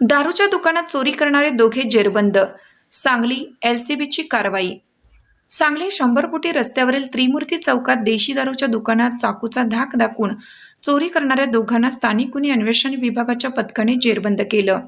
दारूच्या दुकानात चोरी करणारे दोघे जेरबंद. सांगली एलसीबीची कारवाई. सांगली शंभर फुटी रस्त्यावरील त्रिमूर्ती चौकात देशी दारूच्या दुकानात चाकूचा धाक दाखवून चोरी करणाऱ्या दोघांना स्थानिक गुन्हे अन्वेषण विभागाच्या पथकाने जेरबंद केलं.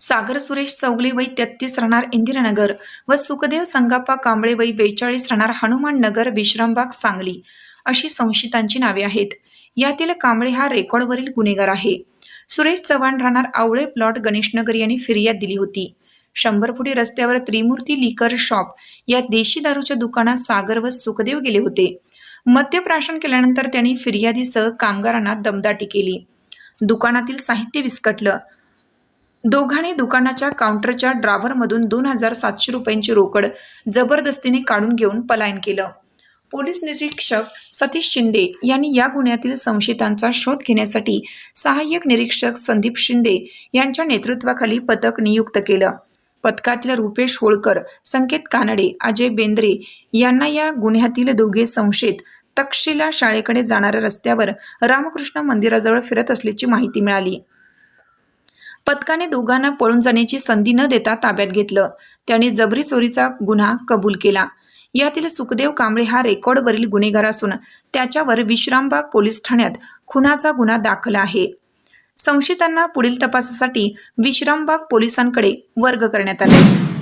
सागर सुरेश चौगले वय तेहतीस राहणार इंदिरानगर व सुखदेव संगाप्पा कांबळे वय बेचाळीस राहणार हनुमान नगर विश्रामबाग सांगली अशी संशयितांची नावे आहेत. यातील कांबळे हा रेकॉर्डवरील गुन्हेगार आहे. सुरेश चव्हाण राहणार आवळे प्लॉट गणेशनगर यांनी फिर्याद दिली होती. शंभर फुटी रस्त्यावर त्रिमूर्ती लिकर शॉप या देशी दारूच्या दुकानात सागर व सुखदेव गेले होते. मद्यप्राशन केल्यानंतर त्यांनी फिर्यादीसह कामगारांना दमदाटी केली. दुकानातील साहित्य विस्कटलं. दोघांनी दुकानाच्या काउंटरच्या ड्राव्हरमधून दोन हजार सातशे रुपयांची रोकड जबरदस्तीने काढून घेऊन पलायन केलं. पोलीस निरीक्षक सतीश शिंदे यांनी या गुन्ह्यातील संशयितांचा शोध घेण्यासाठी सहाय्यक निरीक्षक संदीप शिंदे यांच्या नेतृत्वाखाली पथक नियुक्त केलं. पथकातील रुपेश होळकर संकेत कानडे अजय बेंद्रे यांना या गुन्ह्यातील दोघे संशयित तक्षशिला शाळेकडे जाणाऱ्या रस्त्यावर रामकृष्ण मंदिराजवळ फिरत असल्याची माहिती मिळाली. पथकाने दोघांना पळून जाण्याची संधी न देता ताब्यात घेतलं. त्याने जबरी चोरीचा गुन्हा कबूल केला. यातील सुखदेव कांबळे हा रेकॉर्डवरील गुन्हेगार असून त्याच्यावर विश्रामबाग पोलीस ठाण्यात खुनाचा गुन्हा दाखल आहे. संशयितांना पुढील तपासासाठी विश्रामबाग पोलिसांकडे वर्ग करण्यात आले.